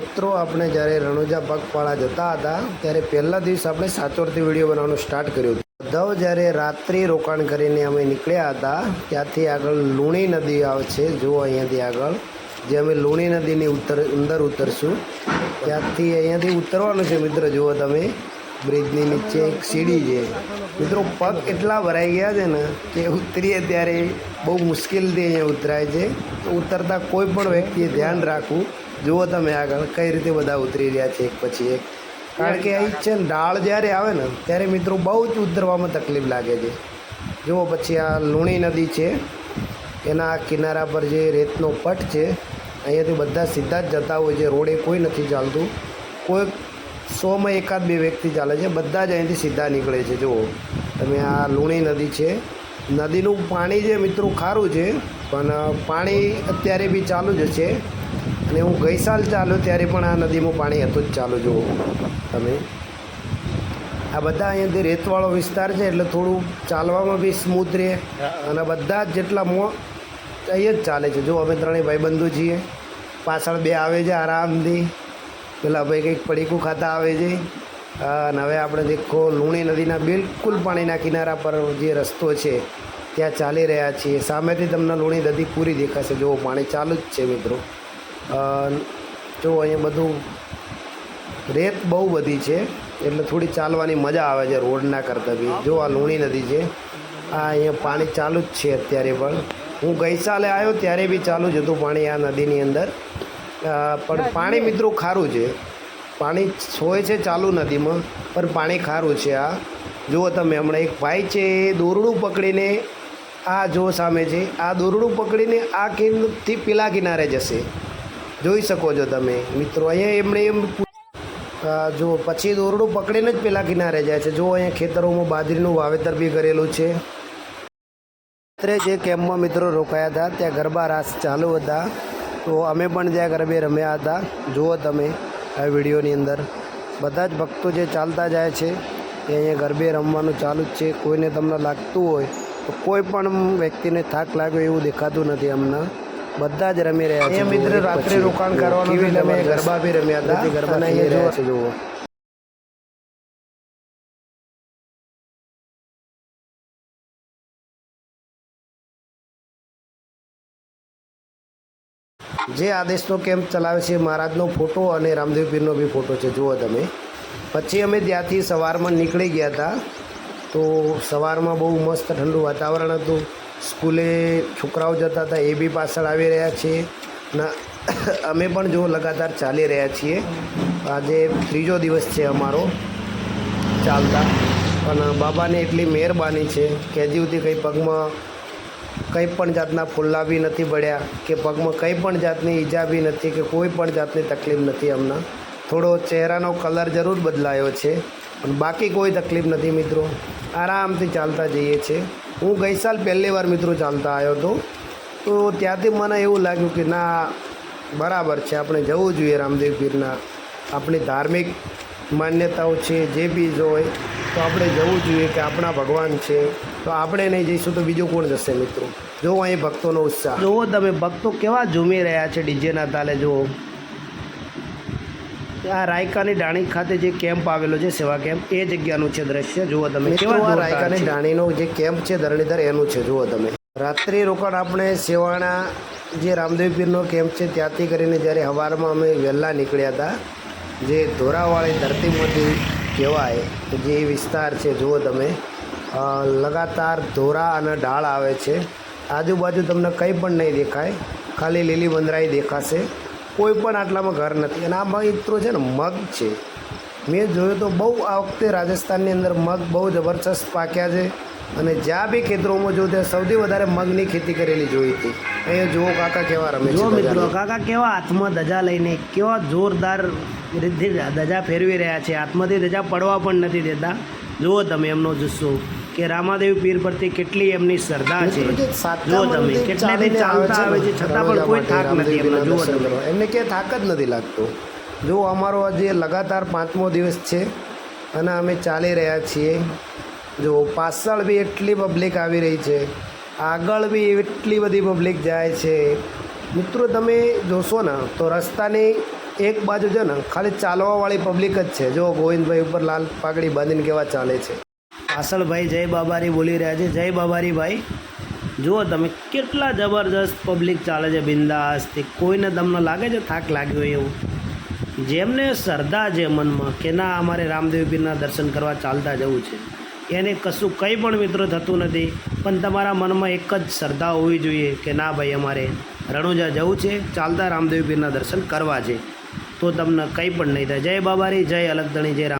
મિત્રો, આપણે જ્યારે રણુજા પગપાળા જતા હતા, ત્યારે પહેલા દિવસ આપણે સાચોરથી વીડિયો બનાવવાનું સ્ટાર્ટ કર્યું હતું. ધવ જ્યારે રાત્રિ રોકાણ કરીને અમે નીકળ્યા હતા, ત્યાંથી આગળ લુણી નદી આવે છે જુઓ અહીંયાથી આગળ, જે અમે લુણી નદીની ઉત્તર, અંદર ઉતરશું. ત્યાંથી અહીંયાથી ઉતરવાનું છે મિત્ર, જુઓ તમે, બ્રિજની નીચે એક સીડી છે. મિત્રો, પગ એટલા ભરાઈ ગયા છે ને કે ઉતરીએ ત્યારે બહુ મુશ્કેલથી અહીંયા ઉતરાય છે. ઉતરતા કોઈ પણ વ્યક્તિએ ધ્યાન રાખવું. જુઓ તમે આગળ કઈ રીતે બધા ઉતરી રહ્યા છે એક પછી એક. કારણ કે અહીં છે ને ડાળ જ્યારે આવે ને, ત્યારે મિત્રો બહુ જ ઉતરવામાં તકલીફ લાગે છે. જુઓ પછી આ લુણી નદી છે. એના કિનારા પર જે રેતનો પટ છે, અહીંયાથી બધા સીધા જ જતા હોય છે. રોડે કોઈ નથી ચાલતું. કોઈ સોમાં એકાદ બે વ્યક્તિ ચાલે છે. બધા જ અહીંથી સીધા નીકળે છે. જુઓ તમે આ લુણી નદી છે. નદીનું પાણી જે મિત્રો ખારું છે, પણ પાણી અત્યારે બી ચાલુ જ છે. અને હું ગઈ સાલ ચાલ્યો ત્યારે પણ આ નદીમાં પાણી હતું જ ચાલુ, જુઓ. તમે આ બધા અહીંયાથી રેતવાળો વિસ્તાર છે એટલે થોડું ચાલવામાં બી સ્મૂથ રહે અને બધા જ જેટલા મો અહીંયા જ ચાલે છે. જો અમે ત્રણેય ભાઈબંધો છીએ, પાછળ બે આવે છે આરામથી. પેલા ભાઈ કંઈક પડીકું ખાતા આવે છે. અને હવે આપણે દેખો લુણી નદીના બિલકુલ પાણીના કિનારા પર જે રસ્તો છે, ત્યાં ચાલી રહ્યા છીએ. સામેથી તમને લુણી નદી પૂરી દેખાશે. જોવો પાણી ચાલુ જ છે મિત્રો. જો અહીંયા બધું રેત બહુ બધી છે એટલે થોડી ચાલવાની મજા આવે છે રોડના કરતાં બી. જો આ લુણી નદી છે આ અહીંયા પાણી ચાલુ જ છે અત્યારે પણ. હું ગઈ સાલે આવ્યો ત્યારે બી ચાલુ જ હતું પાણી આ નદીની અંદર. પણ પાણી મિત્રો ખારું છે. પાણી સોય છે ચાલુ નદીમાં પણ પાણી ખારું છે આ. જુઓ તમે હમણાં એક ભાઈ છે એ દોરડું પકડીને આ જો સામે છે આ દોરડું પકડીને આ કિનથી પેલા કિનારે જશે. જોઈ શકો છો તમે. મિત્રો, અહીંયા એમણે એમ જો, પછી દોરડું પકડીને જ પેલા કિનારે જાય છે. જો, અહીંયા ખેતરોમાં બાજરીનું વાવેતર બી કરેલું છે. રાત્રે જે કેમ્પમાં મિત્રો રોકાયા હતા, ત્યાં ગરબા રાસ ચાલુ હતા. તો અમે પણ ત્યાં ગરબે રમ્યા હતા. જુઓ તમે આ વિડીયોની અંદર. બધા જ ભક્તો જે ચાલતા જાય છે, એ અહીંયા ગરબે રમવાનું ચાલુ જ છે. કોઈને તમને લાગતું હોય, તો કોઈ પણ વ્યક્તિને થાક લાગ્યો એવું દેખાતું નથી હમણાં બધા જ રમી રહ્યા છે. મિત્ર રાત્રે રોકાણ કરવાનું અમે ગરબા બી રમ્યા હતા. ગરબા અહીંયા જોવા છે જુઓ. જે આદેશનો કેમ્પ ચલાવે છે મહારાજનો ફોટો અને રામદેવ પીરનો બી ફોટો છે જુઓ તમે. પછી અમે ત્યાંથી સવારમાં નીકળી ગયા હતા. તો સવારમાં બહુ મસ્ત ઠંડુ વાતાવરણ હતું. સ્કૂલે છોકરાઓ જતા હતા એ બી પાછળ આવી રહ્યા છે. ના અમે પણ જો લગાતાર ચાલી રહ્યા છીએ. આજે ત્રીજો દિવસ છે અમારો ચાલતા. પણ બાબાની એટલી મહેરબાની છે કે હજી સુધી કંઈ પગમાં કંઈ પણ જાતના ફુલ્લા બી નથી પડ્યા, કે પગમાં કંઈ પણ જાતની ઈજા બી નથી, કે કોઈ પણ જાતની તકલીફ નથી હમણાં થોડો ચહેરાનો કલર જરૂર બદલાયો છે. પણ બાકી કોઈ તકલીફ નથી મિત્રો. આરામથી ચાલતા જઈએ છીએ. હું ગઈ સાલ પહેલી વાર મિત્રો ચાલતા આવ્યો હતો. તો ત્યાંથી મને એવું લાગ્યું કે ના, બરાબર છે, આપણે જવું જોઈએ રામદેવ પીરના. આપણી ધાર્મિક માન્યતાઓ છે, જે બી હોય તો આપણે જવું જોઈએ કે આપણા ભગવાન છે. તો આપણે નહીં જઈશું તો બીજું કોણ જશે મિત્રો? જુઓ અહીં ભક્તોનો ઉત્સાહ. જુઓ તમે, ભક્તો કેવા ઝૂમી રહ્યા છે ડીજેના તાલે, જુઓ. આ રાયકાની ડાણી ખાતે જે કેમ્પ આવેલો છે સેવા કેમ્પ એ જગ્યાનું છે દ્રશ્ય. જુઓ તમે કેવા રાયકાની ડાણીનો જે કેમ્પ છે ધરણીધર એનું છે જુઓ તમે. રાત્રિ રોકાણ આપણે સેવાણા જે રામદેવ પીરનો કેમ્પ છે ત્યાંથી કરીને જ્યારે સવારમાં અમે વહેલા નીકળ્યા હતા જે ધોરાવાળી ધરતીમાંથી કહેવાય જે વિસ્તાર છે જુઓ તમે લગાતાર ધોરા અને ઢાળ આવે છે. આજુબાજુ તમને કંઈ પણ નહીં દેખાય ખાલી લીલી બંદરાઈ દેખાશે. કોઈ પણ આટલામાં ઘર નથી. અને આ મિત્રો છે ને મગ છે. મેં જોયું તો બહુ આ વખતે રાજસ્થાનની અંદર મગ બહુ જબરજસ્ત પાક્યા છે. અને જ્યાં બી ખેતરોમાં જોયું ત્યાં સૌથી વધારે મગની ખેતી કરેલી જોઈ હતી. અહીંયા જુઓ કાકા કેવા રમે છે મિત્રો કાકા કેવા હાથમાં ધજા લઈને કેવા જોરદાર રીતે ધજા ફેરવી રહ્યા છે. હાથમાંથી ધજા પડવા પણ નથી દેતા. જુઓ તમે એમનો જુસ્સો. કે રામાદેવ પીર પરથી કેટલી એમની શ્રદ્ધા છે? જો તમે કેટલાથી ચાલતા આવે છે છતાં પણ કોઈ થાક નથી એમનો જુઓ તમે. એમને ક્યાંય થાક જ નથી લાગતો. જો અમારો આજે લગાતાર પાંચમો દિવસ છે અને અમે ચાલી રહ્યા છીએ. જો પાછળ બી એટલી પબ્લિક આવી રહી છે. આગળ બી એટલી બધી પબ્લિક જાય છે. મિત્રો તમે જોશો ને તો રસ્તાની એક બાજુ છે ને ખાલી ચાલવાવાળી પબ્લિક જ છે. જો ગોવિંદભાઈ ઉપર લાલ પાઘડી બાંધીને કેવા ચાલે છે. પાછળ જય બાબારી બોલી રહ્યા છે. જય બાબારી ભાઈ. જુઓ તમે કેટલા જબરજસ્ત પબ્લિક ચાલે છે બિંદાસથી કોઈને તમને લાગે છે થાક લાગ્યો એવું? જેમને શ્રદ્ધા છે મનમાં કે ના, અમારે રામદેવ પીરના દર્શન કરવા ચાલતા જવું છે. એને કશું કંઈ પણ મિત્રો થતું નથી. પણ તમારા મનમાં એક જ શ્રદ્ધા હોવી જોઈએ કે ના ભાઈ, અમારે રણુજા જવું છે, ચાલતા રામદેવ પીરના દર્શન કરવા છે. તો તમને કંઈ પણ નહીં થાય. જય બાબારી, જય અલગધણી જય રામ.